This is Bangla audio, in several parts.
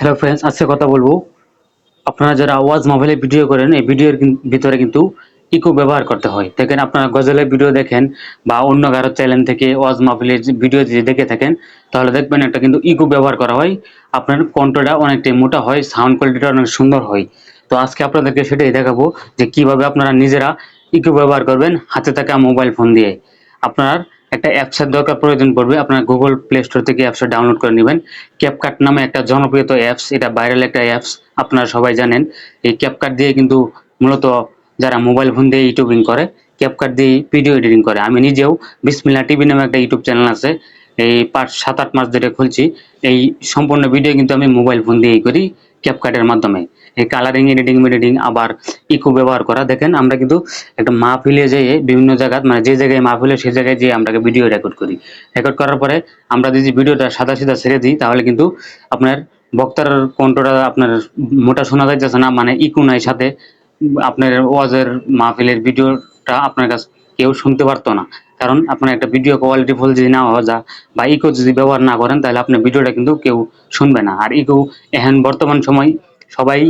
হ্যালো ফ্রেন্ডস আজকে কথা বলব। আপনারা যারা আওয়াজ মোবাইলে ভিডিও করেন, এই ভিডিওর ভিতরে কিন্তু ইকো ব্যবহার করতে হয়। দেখেন আপনারা গজলের ভিডিও দেখেন বা অন্য কারও চ্যানেল থেকে ওয়াজ মাহফিলের ভিডিও যদি দেখে থাকেন, তাহলে দেখবেন একটা কিন্তু ইকো ব্যবহার করা হয়। আপনার কণ্ঠটা অনেকটাই মোটা হয় সাউন্ড কোয়ালিটিটা অনেক সুন্দর হয়। তো আজকে আপনাদেরকে সেটাই দেখাবো যে কীভাবে আপনারা নিজেরা ইকো ব্যবহার করবেন হাতে থাকা মোবাইল ফোন দিয়ে। আপনার একটা অ্যাপসের দরকার প্রয়োজন পড়বে। আপনার গুগল প্লে স্টোর থেকে অ্যাপসটা ডাউনলোড করে নেবেন। ক্যাপকাট নামে একটা জনপ্রিয় অ্যাপস এটা ভাইরাল একটা অ্যাপস আপনারা সবাই জানেন। এই ক্যাপকাট দিয়ে কিন্তু মূলত যারা মোবাইল ফোন দিয়ে ইউটিউবিং করে ক্যাপকাট দিয়ে ভিডিও এডিটিং করে। আমি নিজেও বিসমিল্লা টিভি নামে একটা ইউটিউব চ্যানেল আছে। এই পাঁচ, সাত, আট মাস ধরে খুলছি। এই সম্পূর্ণ ভিডিও কিন্তু আমি মোবাইল ফোন দিয়েই করি ক্যাপকাটের মাধ্যমে। কালারিং এডিটিং এডিটিং আবার ইকো ব্যবহার করা। দেখেন, আমরা কিন্তু একটা মাহফিলে যেয়ে বিভিন্ন জায়গায় মানে যে জায়গায় মাহফিলে সেই জায়গায় যেয়ে আমরা ভিডিও রেকর্ড করি। রেকর্ড করার পরে আমরা যদি ভিডিওটা সাদা সিধা ছেড়ে দিই, তাহলে কিন্তু আপনার বক্তার কণ্ঠটা আপনার মোটা শোনা যাইতেছে না মানে ইকো নাই সাথে। আপনার ওয়াজের মাহফিলের ভিডিওটা আপনার কাছে কেউ শুনতে পারতো না। কারণ আপনার একটা ভিডিও কোয়ালিটি ফুল যদি না হওয়া যায় বা ইকো যদি ব্যবহার না করেন, তাহলে আপনার ভিডিওটা কিন্তু কেউ শুনবে না। আর ইকো এখন বর্তমান সময় সবাই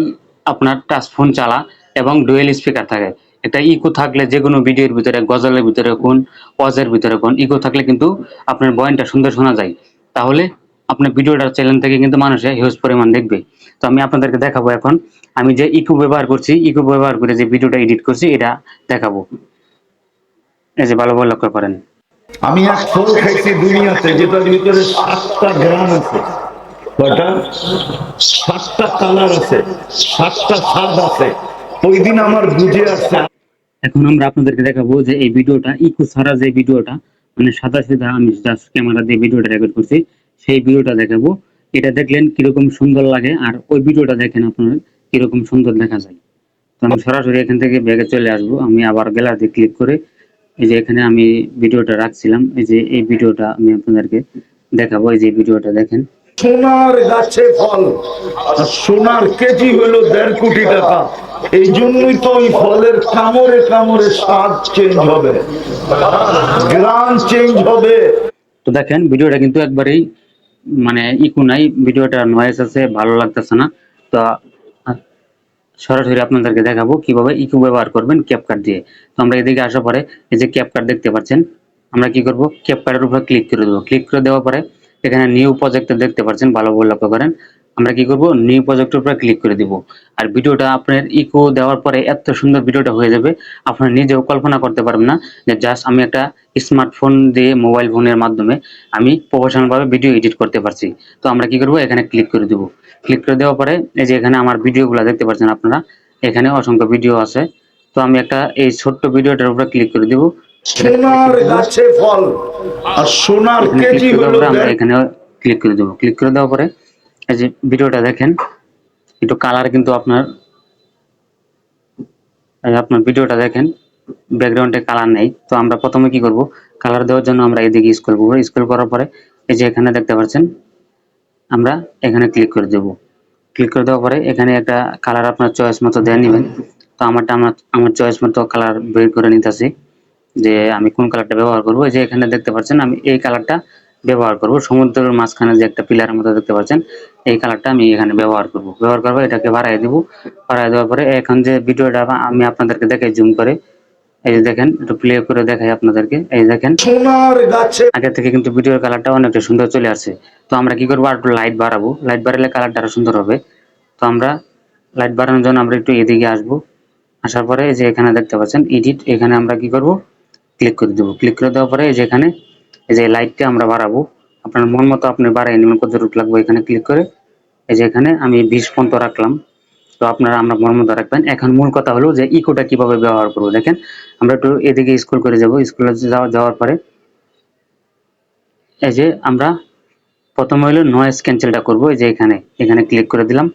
আপনার টাচ ফোন চালা এবং ডুয়েল স্পিকার থাকে। একটা ইকো থাকলে যে কোনো ভিডিওর ভিতরে, গজলের ভিতরে কোন, ওয়াজের ভিতরে কোন ইকো থাকলে কিন্তু আপনার বয়ানটা সুন্দর শোনা যায়। তাহলে আপনার ভিডিওটা চ্যানেল থেকে কিন্তু মানুষে হিউজ পরিমাণ দেখবে। তো আমি আপনাদেরকে দেখাবো এখন। আমি যে ইকো ব্যবহার করছি ইকো ব্যবহার করে যে ভিডিওটা এডিট করছি, এটা দেখাবো। এই যে ভালো ভালো লক্ষ্য করেন। আমি এক ফল খাইছি দুনিয়াতে, যেটার ভিতরে সাতটা গ্রাম আছে। কয়টা? সাতটা কালার আছে, সাতটা স্বাদ আছে। ওই দিন আমার বুঝে আসছে। এখন আমরা আপনাদেরকে দেখাবো যে এই ভিডিওটা, ইকো ছাড়া যে ভিডিওটা মানে সাদা সিধা আমি জাস্ট ক্যামেরা দিয়ে ভিডিওটা রেকর্ড করছি, সেই ভিডিওটা দেখাবো। এটা দেখলেন কীরকম সুন্দর লাগে, আর ওই ভিডিওটা দেখেন আপনার কীরকম সুন্দর দেখা যায়। তো আমি সরাসরি এখান থেকে ব্যাগে চলে আসব। আমি আবার গ্যালারিতে ক্লিক করে এই যে এখানে আমি ভিডিওটা রাখছিলাম। এই যে এই ভিডিওটা আমি আপনাদেরকে দেখাবো। এই যে ভিডিওটা দেখেন। সোনার গাছে ফল। আর সোনার কেজি হলো দেড় কোটি টাকা। এই জন্যই তো ওই ফলের কামড়ে কামড়ে স্বাদ চেঞ্জ হবে। গ্রাম চেঞ্জ হবে। তো দেখেন, ভিডিওটা কিন্তু একবারেই মানে ইকো নাই, ভিডিওটা নয়েস আছে, ভালো লাগতেছে না। তো সরাসরি আপনাদেরকে দেখাবো কীভাবে ইকো ব্যবহার করবেন ক্যাপকাট দিয়ে। তো আমরা এদিকে আসার পরে, এই যে ক্যাপকাট দেখতে পাচ্ছেন, আমরা কি করব? ক্যাপকাটের উপর ক্লিক করে দেবো। ক্লিক করে দেওয়ার পরে এখানে নিউ প্রজেক্টে দেখতে পাচ্ছেন, ভালো ভালো লক্ষ্য করেন। আমরা কি করব? নিউ প্রজেক্টের উপরে ক্লিক করে দিব। আর ভিডিওটা আপনার ইকো দেওয়ার পরে এত সুন্দর ভিডিওটা হয়ে যাবে, আপনারা নিজেও কল্পনা করতে পারবেন না যে জাস্ট আমি একটা স্মার্টফোন দিয়ে মোবাইল ফোনের মাধ্যমে আমি প্রফেশনাল ভাবে ভিডিও এডিট করতে পারছি। তো আমরা কি করব? এখানে ক্লিক করে দিব। ক্লিক করে দেওয়ার পরে এই যে এখানে আমার ভিডিওগুলো দেখতে পাচ্ছেন আপনারা, এখানে অসংখ্য ভিডিও আছে। তো আমি একটা এই ছোট্ট ভিডিওটার উপরে ক্লিক করে দিব। ফল। আর সোনার কেজি হলো আমরা এখানে ক্লিক করে দেবো। ক্লিক করে দেওয়ার পরে এই যে ভিডিওটা দেখেন একটু কালার কিন্তু আপনার আপনার ভিডিওটা দেখেন ব্যাকগ্রাউন্ডে কালার নেই। তো আমরা প্রথমে কি করব কালার দেওয়ার জন্য আমরা এদিকে স্ক্রল করব। স্ক্রল করার পরে এই যে এখানে দেখতে পাচ্ছেন আমরা এখানে ক্লিক করে দেব। ক্লিক করে দেওয়ার পরে এখানে একটা কালার আপনার চয়েস মতো দিয়ে নেবেন। তো আমারটা আমার আমার চয়েস মতো কালার বের করে নিতেছি। যে আমি কোন কালারটা ব্যবহার করব? এই যে এখানে দেখতে পাচ্ছেন আমি এই কালারটা ব্যবহার করব। সমুদ্রের মাঝখানে যে একটা পিলারের মতো দেখতে পাচ্ছেন এই কালারটা আমি এখানে ব্যবহার করব। ব্যবহার করব এটাকে বাড়াই দিব। বাড়াই দেওয়ার পরে এখন যে ভিডিওটা আমি আপনাদেরকে দেখাই জুম করে এই যে দেখেন একটু প্লে করে দেখাই আপনাদেরকে। এই দেখেন আগে থেকে কিন্তু ভিডিওর কালারটা অনেকটা সুন্দর চলে আসছে তো আমরা কি করব? আর একটু লাইট বাড়াবো। লাইট বাড়ালে কালারটা আরও সুন্দর হবে। তো আমরা লাইট বাড়ানোর জন্য আমরা একটু এদিকে আসব। আসার পরে যে এখানে দেখতে পাচ্ছেন এডিট এখানে আমরা কি করব? ক্লিক করে দেবো। ক্লিক করে দেওয়ার পরে এই যে এখানে, এই যে লাইটটা আমরা বাড়াবো, আপনার মন মতো আপনি বাড়াই নেবেন, কতটুকু লাগবে এখানে ক্লিক করে। এই যে এখানে আমি বিশ পর্যন্ত রাখলাম। তো আপনারা, আমরা মন মতো রাখবেন। এখন মূল কথা হলো যে ইকোটা কীভাবে ব্যবহার করব? দেখেন, আমরা একটু এদিকে স্কুল করে যাব। স্ক্রলে যাওয়া, যাওয়ার পরে এই যে আমরা, প্রথমে হলো নয়েজ ক্যান্সেলটা করব। এই যে এখানে এখানে ক্লিক করে দিলাম।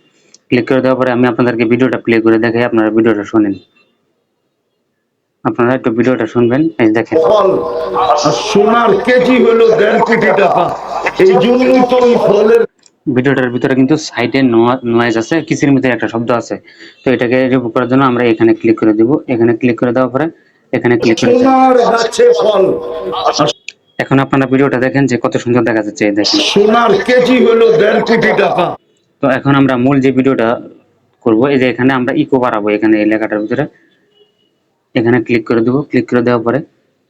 ক্লিক করে দেওয়ার পরে আমি আপনাদেরকে ভিডিওটা প্লে করে দেখাই। আপনারা ভিডিওটা শুনেন। আপনারা একটু ভিডিওটা শুনবেন এই দেখেন। সোনার কেজি হলো দেড় কোটি টাকা। এই জন্যই তো ওই ফলের ভিডিওটার ভিতরে কিন্তু সাইডে নয়েজ আছে কিসের মধ্যে একটা শব্দ আছে। তো এটাকে রিমুভ করার জন্য আমরা এখানে ক্লিক করে দিব। এখানে ক্লিক করে দেওয়ার পরে এখানে ক্লিক করে এখন আপনারা ভিডিওটা দেখেন যে কত সুন্দর দেখা যাচ্ছে এই দেখেন। সোনার কেজি হলো দেড় কোটি টাকা। তো এখন আমরা মূল যে ভিডিওটা করব এই যে এখানে আমরা ইকো বাড়াবো এখানে এই লেখাটার ভিতরে। এখানে ক্লিক করে দেবো। ক্লিক করে দেওয়ার পরে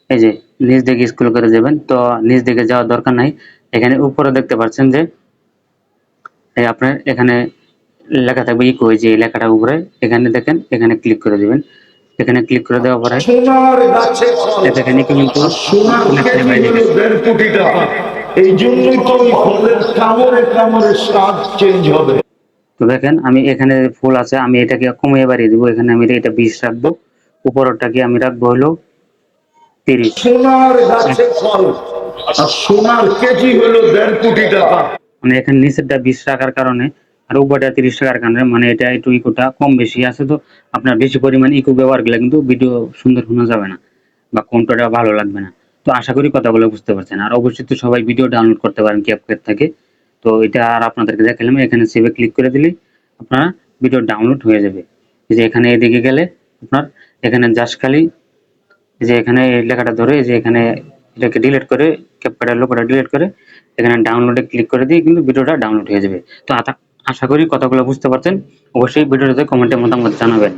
এই যে নিচ দিকে স্ক্রল করে যাবেন তো নিচ দিকে যাওয়ার দরকার নাই। এখানে উপরে দেখতে পাচ্ছেন যে এই আপনার এখানে লেখা থাকবে ইকো যে এই লেখাটার উপরে। এখানে দেখেন এখানে ক্লিক করে দিবেন। এখানে ক্লিক করে দেওয়ার পরে দেখেন কিন্তু এই জন্যই তো ফলের কামড়ে কামড়ে স্বাদ চেঞ্জ হবে। তো দেখেন আমি এখানে ফুল আছে আমি এটাকে কমিয়ে বাড়িয়ে দিব। এখানে আমি এটা বিশ রাখব। উপরটাকে আমি রাখব হলো তিরিশ। সোনার গাছে ফল আর সোনার কেজি হলো দেড় কোটি টাকা। মানে এখানে নিচেরটা বিশ রাখার কারণে আর উপরটা তিরিশ টাকার কারণে মানে এটা একটু ইকোটা কম বেশি আছে তো আপনার বেশি পরিমাণ ইকো ব্যবহার করলে কিন্তু ভিডিও সুন্দর শোনা যাবে না বা কোনটা ভালো লাগবে না। তো আশা করি কথাগুলো বুঝতে পারছেন। আর অবশ্যই তো সবাই ভিডিও ডাউনলোড করতে পারেন ক্যাপকাট থেকে। তো এটা আর আপনাদেরকে দেখালাম এখানে সেভে ক্লিক করে দিলেই আপনার ভিডিও ডাউনলোড হয়ে যাবে। যে এখানে এদিকে গেলে আপনার এখানে জাসকালি যে এখানে এই লেখাটা ধরে যে এখানে এটাকে ডিলিট করে ক্যাপকাটের লোকটা ডিলিট করে এখানে ডাউনলোডে ক্লিক করে দিয়ে কিন্তু ভিডিওটা ডাউনলোড হয়ে যাবে। তো আশা করি কথাগুলো বুঝতে পারছেন। অবশ্যই ভিডিওটাতে কমেন্টে মতামত জানাবেন।